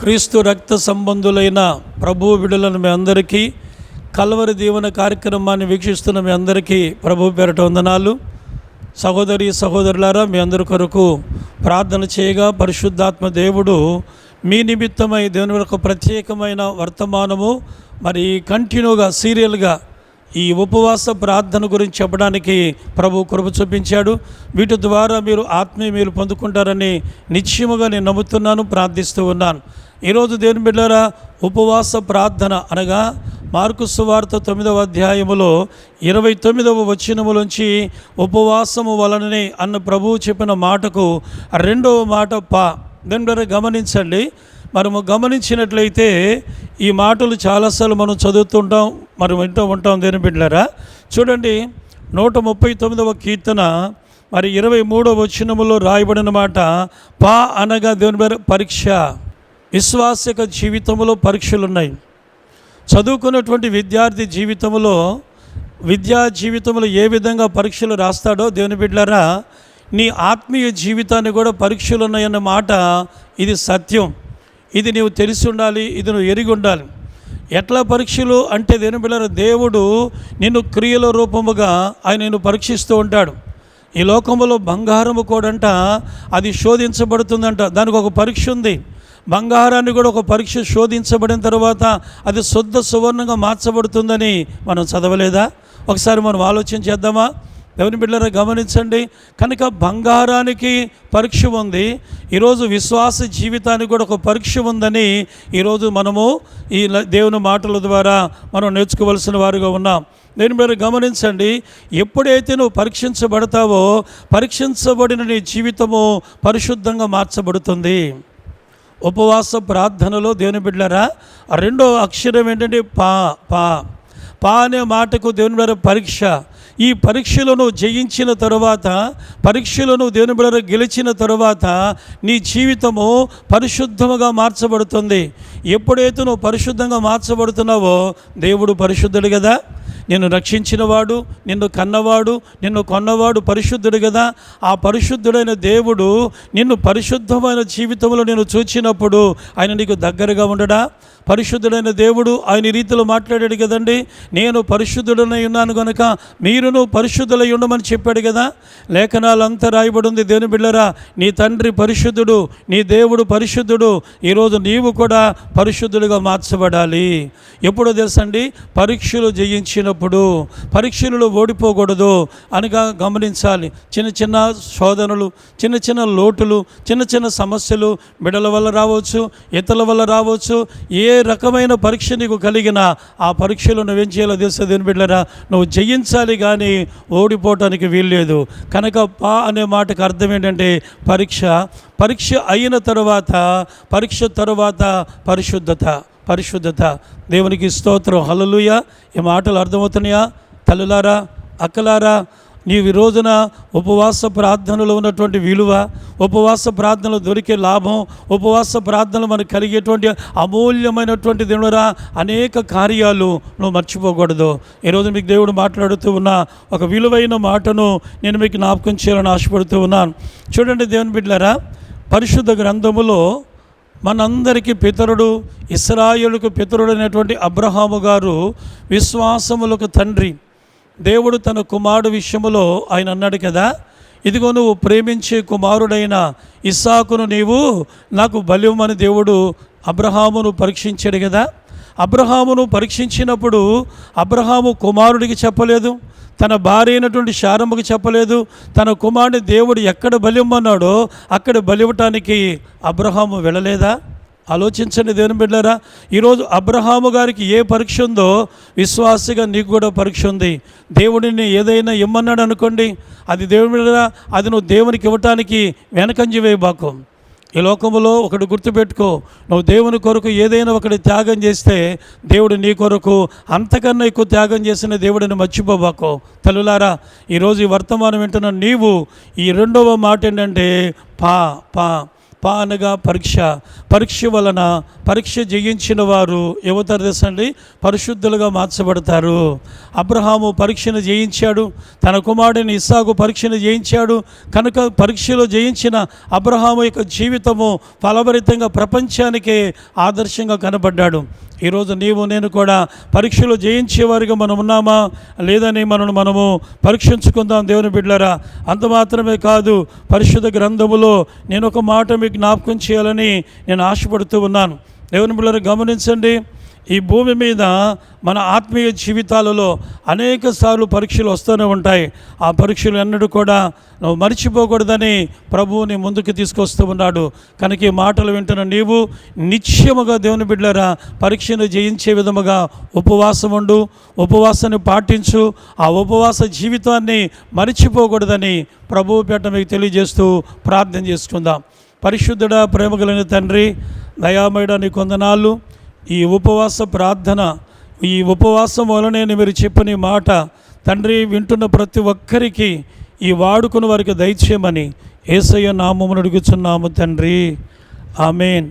క్రీస్తు రక్త సంబంధులైన ప్రభు విడులను మీ అందరికీ కల్వరి దీవెన కార్యక్రమాన్ని వీక్షిస్తున్న మీ అందరికీ ప్రభు పేరట వందనాలు. సహోదరి సహోదరులారా మీ అందరి కొరకు ప్రార్థన చేయగా పరిశుద్ధాత్మ దేవుడు మీ నిమిత్తమై దేవుని యొక్క ప్రత్యేకమైన వర్తమానము మరి కంటిన్యూగా సీరియల్గా ఈ ఉపవాస ప్రార్థన గురించి చెప్పడానికి ప్రభు కృప చూపించాడు. వీటి ద్వారా మీరు ఆత్మీయ మీరు పొందుకుంటారని నిశ్చయముగా నేను నమ్ముతున్నాను ప్రార్థిస్తూ ఉన్నాను. ఈరోజు దేని బిడ్డారా ఉపవాస ప్రార్థన అనగా మార్కు సువార్త తొమ్మిదవ అధ్యాయములో ఇరవై తొమ్మిదవ వచనములోంచి ఉపవాసము వలననే అన్న ప్రభువు చెప్పిన మాటకు రెండవ మాట పా. దాని గమనించండి. మనము గమనించినట్లయితే ఈ మాటలు చాలాసార్లు మనం చదువుతుంటాం మనం ఎంతో ఉంటాం దేని బిడ్డారా చూడండి నూట ముప్పై తొమ్మిదవ కీర్తన మరి ఇరవై మూడవ వచనములో రాయబడిన మాట పా అనగా దేవుని పేరు పరీక్ష. విశ్వాసిక జీవితంలో పరీక్షలు ఉన్నాయి చదువుకున్నటువంటి విద్యార్థి జీవితంలో విద్యా జీవితంలో ఏ విధంగా పరీక్షలు రాస్తాడో దేవుని బిడ్డలారా నీ ఆత్మీయ జీవితాన్ని కూడా పరీక్షలు ఉన్నాయన్న మాట ఇది సత్యం. ఇది నీవు తెలిసి ఉండాలి ఇది నువ్వు ఎరిగి ఉండాలి. ఎట్లా పరీక్షలు అంటే దేని పిల్లలు దేవుడు నిన్ను క్రియల రూపముగా ఆయన నిన్ను పరీక్షిస్తూ ఉంటాడు. ఈ లోకంలో బంగారము కూడంట అది శోధించబడుతుందంట. దానికి ఒక పరీక్ష ఉంది. బంగారాన్ని కూడా ఒక పరీక్ష శోధించబడిన తర్వాత అది శుద్ధ సువర్ణంగా మార్చబడుతుందని మనం చదవలేదా? ఒకసారి మనం ఆలోచన చేద్దామా? దేవుని బిడ్డలారా గమనించండి. కనుక బంగారానికి పరీక్ష ఉంది. ఈరోజు విశ్వాస జీవితానికి కూడా ఒక పరీక్ష ఉందని ఈరోజు మనము ఈ దేవుని మాటల ద్వారా మనం నేర్చుకోవలసిన వారుగా ఉన్నాం. నేను మీరు గమనించండి. ఎప్పుడైతే నువ్వు పరీక్షించబడతావో పరీక్షించబడిన నీ జీవితము పరిశుద్ధంగా మార్చబడుతుంది. ఉపవాస ప్రార్థనలో దేవుని బిడ్డరా రెండో అక్షరం ఏంటంటే పా పా. పా అనే మాటకు దేవుని బిడ్డ పరీక్ష. ఈ పరీక్షలను జయించిన తరువాత పరీక్షలను దేవుని బిడ్డ గెలిచిన తరువాత నీ జీవితము పరిశుద్ధముగా మార్చబడుతుంది. ఎప్పుడైతే నువ్వు పరిశుద్ధంగా మార్చబడుతున్నావో దేవుడు పరిశుద్ధుడు కదా? నిన్ను రక్షించినవాడు నిన్ను కన్నవాడు నిన్ను కొన్నవాడు పరిశుద్ధుడు కదా ఆ పరిశుద్ధుడైన దేవుడు నిన్ను పరిశుద్ధమైన జీవితంలో నేను చూచినప్పుడు ఆయన నీకు దగ్గరగా ఉండడా? పరిశుద్ధుడైన దేవుడు ఆయన రీతిలో మాట్లాడాడు కదండి నేను పరిశుద్ధుడనై ఉన్నాను కనుక మీరును పరిశుద్ధులై ఉండమని చెప్పాడు కదా లేఖనాలంతా రాయబడి ఉంది దేని బిళ్ళరా నీ తండ్రి పరిశుద్ధుడు నీ దేవుడు పరిశుద్ధుడు ఈరోజు నీవు కూడా పరిశుద్ధుడిగా మార్చబడాలి. ఎప్పుడో తెలుసండి? పరీక్షలు జయించినప్పుడు పరీక్షలలో ఓడిపోకూడదు అనగా గమనించాలి. చిన్న చిన్న శోధనలు చిన్న చిన్న లోటులు చిన్న చిన్న సమస్యలు బిడల వల్ల రావచ్చు ఇతరుల వల్ల రావచ్చు. ఏ రకమైన పరీక్ష నీకు కలిగినా ఆ పరీక్షలు నువ్వేం చేయాలో తెలుస్తుంది దేని బిడ్డరా నువ్వు జయించాలి కానీ ఓడిపోవటానికి వీల్లేదు. కనుక పా అనే మాటకు అర్థం ఏంటంటే పరీక్ష పరీక్ష అయిన తర్వాత పరీక్ష తర్వాత పరిశుద్ధత. పరిశుద్ధత. దేవునికి స్తోత్రం. హలలుయ ఈ మాటలు అర్థమవుతున్నాయా? తల్లులారా అక్కలారా నీవు రోజున ఉపవాస ప్రార్థనలో ఉన్నటువంటి విలువ ఉపవాస ప్రార్థనలో దొరికే లాభం ఉపవాస ప్రార్థనలు మనకు కలిగేటువంటి అమూల్యమైనటువంటి దేవుడురా అనేక కార్యాలు నువ్వు మర్చిపోకూడదు. ఈరోజు మీకు దేవుడు మాట్లాడుతూ ఉన్న ఒక విలువైన మాటను నేను మీకు జ్ఞాపకం చేయాలని ఆశపడుతూ ఉన్నాను. చూడండి దేవుని బిడ్డలారా పరిశుద్ధ గ్రంథములో మనందరికీ పితరుడు ఇస్రాయులకు పితరుడు అనేటువంటి అబ్రహాము గారు విశ్వాసములకు తండ్రి. దేవుడు తన కుమారుడు విషయములో ఆయన అన్నాడు కదా ఇదిగో నువ్వు ప్రేమించే కుమారుడైన ఇస్సాకును నీవు నాకు బలివమని దేవుడు అబ్రహామును పరీక్షించాడు కదా. అబ్రహామును పరీక్షించినప్పుడు అబ్రహాము కుమారుడికి చెప్పలేదు తన భార్య అయినటువంటి శారమ్మకి చెప్పలేదు తన కుమారుని దేవుడు ఎక్కడ బలిమ్మన్నాడో అక్కడ బలివ్వటానికి అబ్రహాము వెళ్ళలేదా? ఆలోచించండి దేవుని బిడ్డారా ఈరోజు అబ్రహాము గారికి ఏ పరీక్ష ఉందో విశ్వాసిగా నీకు కూడా పరీక్ష ఉంది. దేవుడిని ఏదైనా ఇమ్మన్నాడు అనుకోండి అది దేవుని బిడ్డరా అది నువ్వు దేవునికి ఇవ్వటానికి వెనకంజి వేయబాకు. ఈ లోకంలో ఒకటి గుర్తుపెట్టుకో. నువ్వు దేవుని కొరకు ఏదైనా ఒకటి త్యాగం చేస్తే దేవుడు నీ కొరకు అంతకన్నా ఎక్కువ త్యాగం చేసిన దేవుడిని మర్చిపోబాకో. తల్లులారా ఈరోజు ఈ వర్తమానం వింటున్న నీవు ఈ రెండవ మాట ఏంటంటే పా పా పా అనగా పరీక్ష పరీక్ష వలన పరీక్ష జయించిన వారు ఏమవుతారు తెలుసండి? పరిశుద్ధులుగా మార్చబడతారు. అబ్రహాము పరీక్షను జయించాడు తన కుమారుడిని ఇస్సాకు పరీక్షను జయించాడు కనుక పరీక్షలో జయించిన అబ్రహాము యొక్క జీవితము ఫలభరితంగా ప్రపంచానికే ఆదర్శంగా కనబడ్డాడు. ఈరోజు నీవు నేను కూడా పరీక్షలు జయించేవారిగా మనం ఉన్నామా? లేదని మనను మనము పరీక్షించుకుందాం దేవుని బిడ్డరా అంత మాత్రమే కాదు పరిశుద్ధ గ్రంథములో నేను ఒక మాట మీకు జ్ఞాపకం చేయాలని నేను ఆశపడుతూ ఉన్నాను. దేవుని బిడ్డలారా గమనించండి. ఈ భూమి మీద మన ఆత్మీయ జీవితాలలో అనేక సార్లు పరీక్షలు వస్తూనే ఉంటాయి. ఆ పరీక్షలు ఎన్నడూ కూడా నువ్వు మర్చిపోకూడదని ప్రభువుని ముందుకు తీసుకొస్తూ ఉన్నాడు. కనుక ఈ మాటలు వింటున్న నీవు నిత్యముగా దేవుని బిడ్డరా పరీక్షను జయించే విధముగా ఉపవాసం ఉండు ఉపవాసాన్ని పాటించు ఆ ఉపవాస జీవితాన్ని మర్చిపోకూడదని ప్రభువు పేట మీకు తెలియజేస్తూ ప్రార్థన చేసుకుందాం. పరిశుద్ధుడ ప్రేమ కలిగిన తండ్రి దయామయుడ నీ కొందనాళ్ళు. ఈ ఉపవాస ప్రార్థన ఈ ఉపవాసం వలనే మీరు చెప్పని మాట తండ్రి వింటున్న ప్రతి ఒక్కరికి ఈ వాడుకుని వారికి దయచేయమని ఏసయ్య నామమును అడుగుచున్నాము తండ్రి. ఆమెన్.